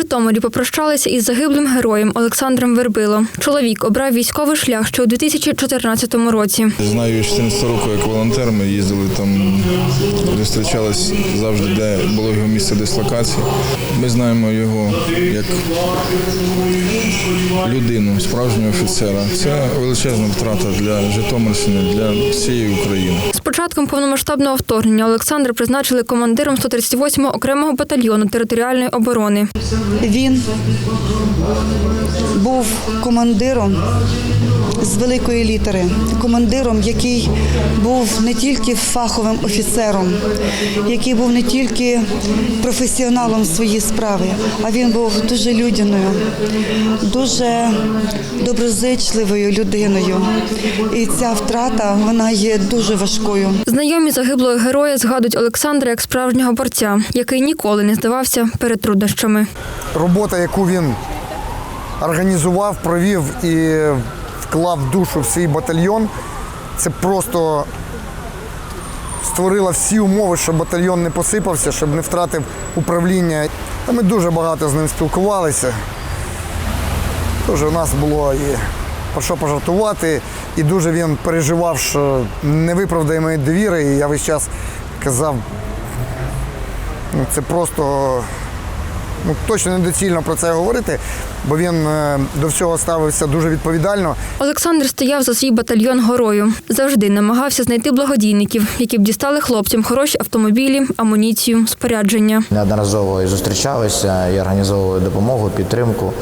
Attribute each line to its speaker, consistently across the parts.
Speaker 1: Житомирі попрощалися із загиблим героєм Олександром Вербило. Чоловік обрав військовий шлях ще у 2014 році.
Speaker 2: Знаю 14 року як волонтер, ми їздили там, зустрічались завжди, де було його місце дислокації. Ми знаємо його як людину, справжнього офіцера. Це величезна втрата для Житомирщини, для всієї України.
Speaker 1: Початком повномасштабного вторгнення Олександра призначили командиром 138-го окремого батальйону територіальної оборони.
Speaker 3: Він був командиром з великої літери, командиром, який був не тільки фаховим офіцером, який був не тільки професіоналом в своїй справі, а він був дуже людяною, дуже доброзичливою людиною. І ця втрата вона є дуже важкою.
Speaker 1: Знайомі загиблого героя згадують Олександра як справжнього борця, який ніколи не здавався перед труднощами.
Speaker 4: робота, яку він організував, провів і вклав душу в свій батальйон, це просто створило всі умови, щоб батальйон не посипався, щоб не втратив управління. Ми дуже багато з ним спілкувалися. Дуже у нас було і про що пожартувати, і дуже він переживав, що не виправдає моєї довіри. І я весь час казав, ну, це просто ну, точно недоцільно про це говорити, бо він е, до всього ставився дуже відповідально.
Speaker 1: Олександр стояв за свій батальйон горою. Завжди намагався знайти благодійників, які б дістали хлопцям хороші автомобілі, амуніцію, спорядження.
Speaker 5: Неодноразово і зустрічалися і організовували допомогу, підтримку.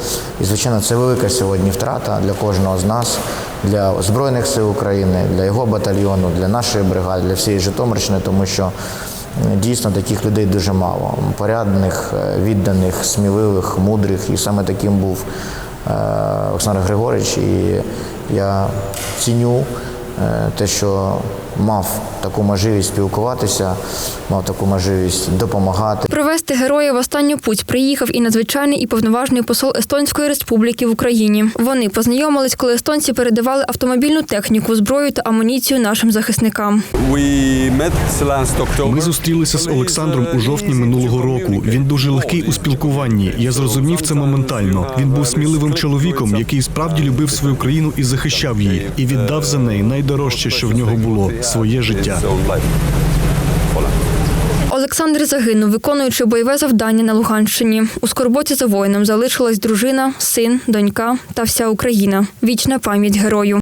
Speaker 5: І, звичайно, це велика сьогодні втрата для кожного з нас, для Збройних сил України, для його батальйону, для нашої бригади, для всієї Житомирщини, тому що дійсно таких людей дуже мало. Порядних, е, відданих, сміливих, мудрих. І саме таким був е, Олександр Григорович. І я ціню е, те, що мав таку можливість спілкуватися, мав таку можливість допомагати.
Speaker 1: Провести героя в останню путь приїхав і надзвичайний і повноважний посол Естонської республіки в Україні. Вони познайомились, коли естонці передавали автомобільну техніку, зброю та амуніцію нашим захисникам.
Speaker 6: Ми зустрілися з Олександром у жовтні минулого року. Він дуже легкий у спілкуванні. Я зрозумів це моментально. Він був сміливим чоловіком, який справді любив свою країну і захищав її, і віддав за неї найдорожче, що в нього було своє життя.
Speaker 1: Олександр загинув, виконуючи бойове завдання на Луганщині. У скорботі за воїном залишилась дружина, син, донька та вся Україна. Вічна пам'ять герою.